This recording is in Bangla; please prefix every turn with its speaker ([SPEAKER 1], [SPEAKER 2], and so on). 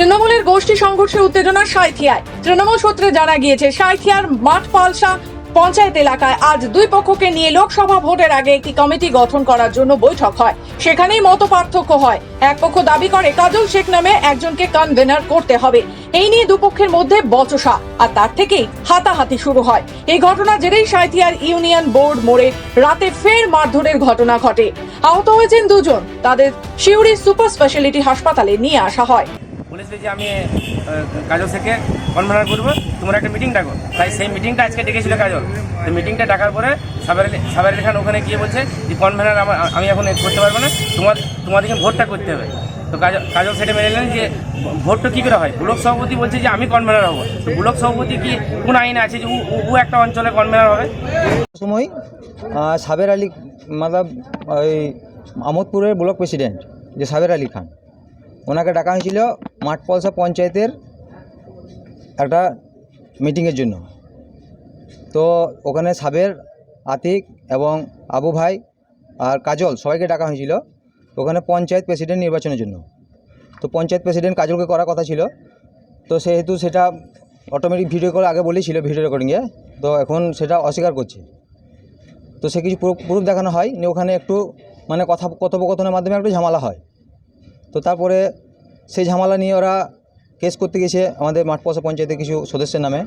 [SPEAKER 1] তৃণমূলের গোষ্ঠী সংঘর্ষের উত্তেজনা সাঁইথিয়ায়। তৃণমূল সূত্রে জানা গিয়েছে, সাঁইথিয়ার মাঠ পালসা পঞ্চায়েত এলাকায় আজ দুই পক্ষকে নিয়ে লোকসভা ভোটের আগে একটি কমিটি গঠন করার জন্য বৈঠক হয়। সেখানেই মত পার্থক্য হয়। এক পক্ষ দাবি করে, কাজল শেখ নামে একজনকে কনভেনার করতে হবে। এই নিয়ে দুপক্ষের মধ্যে বচসা, আর তার থেকেই হাতাহাতি শুরু হয়। এই ঘটনা জেরেই সাঁইথিয়ার ইউনিয়ন বোর্ড মোড়ে রাতে ফের মারধরের ঘটনা ঘটে। আহত হয়েছেন দুজন। তাদের শিউরি সুপার স্পেশালিটি হাসপাতালে নিয়ে আসা হয়।
[SPEAKER 2] বলেছে যে আমি কাজল থেকে কনভেনার করব। তোমার একটা মিটিং ডাকো। তাই সেই মিটিংটা আজকে ডেকেছিল কাজল। তো মিটিংটা ডাকার পরে সাবের সাবের খান ওখানে গিয়ে বলছে যে কনভেনার আমার, আমি এখন করতে পারব না। তোমার, তোমাদেরকে ভোটটা করতে হবে। তো কাজল সেটা মেনে নিলেন যে ভোটটা কী করে হয়? ব্লক সভাপতি বলছে যে আমি কনভেনার হব। তো ব্লক সভাপতি কি, কোন আইনে আছে যে ও- একটা অঞ্চলে কনভেনার হবে?
[SPEAKER 3] সময় সাবের আলী, মাদাব ওই আমোদপুরের ব্লক প্রেসিডেন্ট, যে সাবের আলী খান, ওনাকে ডাকা হয়েছিল মাঠপলসা পঞ্চায়েতের একটা মিটিংয়ের জন্য। তো ওখানে সাবের আতিক এবং আবু ভাই আর কাজল সবাইকে ডাকা হয়েছিল। ওখানে পঞ্চায়েত প্রেসিডেন্ট নির্বাচনের জন্য। তো পঞ্চায়েত প্রেসিডেন্ট কাজলকে করার কথা ছিল। তো সেহেতু সেটা অটোমেটিক ভিডিও করে আগে বলেছিল ভিডিও রেকর্ডিংয়ে তো এখন সেটা অস্বীকার করছে। তো সে কিছু প্রুফ দেখানো হয়। নিয়ে ওখানে একটু মানে কথা, কথোপকথনের মাধ্যমে একটু ঝামেলা হয়। তো তারপরে সেই ঝামেলা নিয়ে ওরা কেস করতে গেছে আমাদের মাঠপসা পঞ্চায়েতের কিছু সদস্যের নামে।